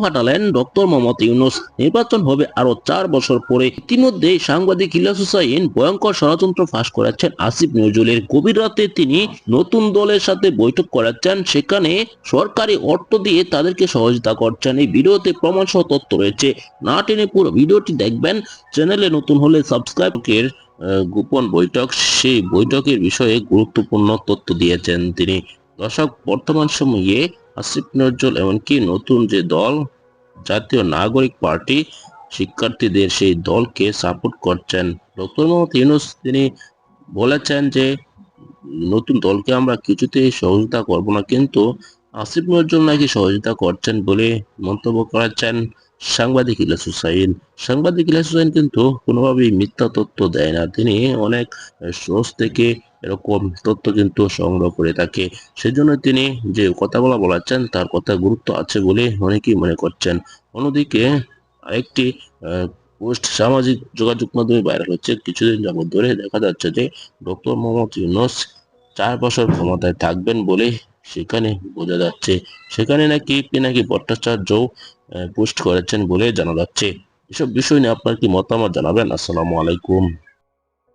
ফাটালেন doctor Mohammad Yunus. নির্বাচন হবে আরও চার বছর পরে। ইতিমধ্যে সাংবাদিক ইলিয়াস হুসাইন ভয়ঙ্কর ষড়যন্ত্র ফাঁস করাচ্ছেন আসিফ নজরুলের। গভীর রাতে তিনি নতুন দলের সাথে বৈঠক করাচ্ছেন সেখানে সরকারি অর্থ দিয়ে তাদেরকে সহযোগিতা করছেন। এই ভিডিওতে প্রমাণ সহ তথ্য রয়েছে। না টেনে পুরো ভিডিওটি দেখবেন। চ্যানেলে নতুন হলে সাবস্ক্রাইবের গোপন বৈঠক, সেই বৈঠকের বিষয়ে গুরুত্বপূর্ণ তথ্য দিয়েছেন তিনি। দর্শক, বর্তমান সময়ে আসিফ নজরুল এমনকি নতুন যে দল, জাতীয় নাগরিক পার্টি, শিক্ষার্থীদের সেই দলকে সাপোর্ট করছেন। ডক্টর মোহাম্মদ ইউনুস, তিনি বলেছেন যে, নতুন দলকে আমরা কিছুতেই সহযোগিতা করব না, কিন্তু আসিফ নজরুল নাকি সহযোগিতা করছেন বলে মন্তব্য করেছেন সাংবাদিক ইলিয়াস হুসাইন। সাংবাদিক ইলিয়াস হুসাইন কিন্তু কোনোভাবেই মিথ্যা তথ্য দেয় না। তিনি অনেক সোর্স থেকে এরকম তথ্য কিন্তু সংগ্রহ করে থাকে। সেজন্য তিনি যে কথাগুলো বলাচ্ছেন, তার কথা গুরুত্ব আছে বলে অনেকেই মনে করছেন। অন্যদিকে আরেকটি পোস্ট সামাজিক যোগাযোগ মাধ্যমে ভাইরাল হচ্ছে। কিছুদিন যাবত ধরে দেখা যাচ্ছে যে ডক্টর মোহাম্মদ ইউনুস চার বছর ক্ষমতায় থাকবেন বলে সেখানে বোঝা যাচ্ছে। সেখানে নাকি পিনাকি ভট্টাচার্য পোস্ট করেছেন বলে জানা যাচ্ছে। এসব বিষয় নিয়ে আপনার কি মতামত জানাবেন? আসসালামু আলাইকুম।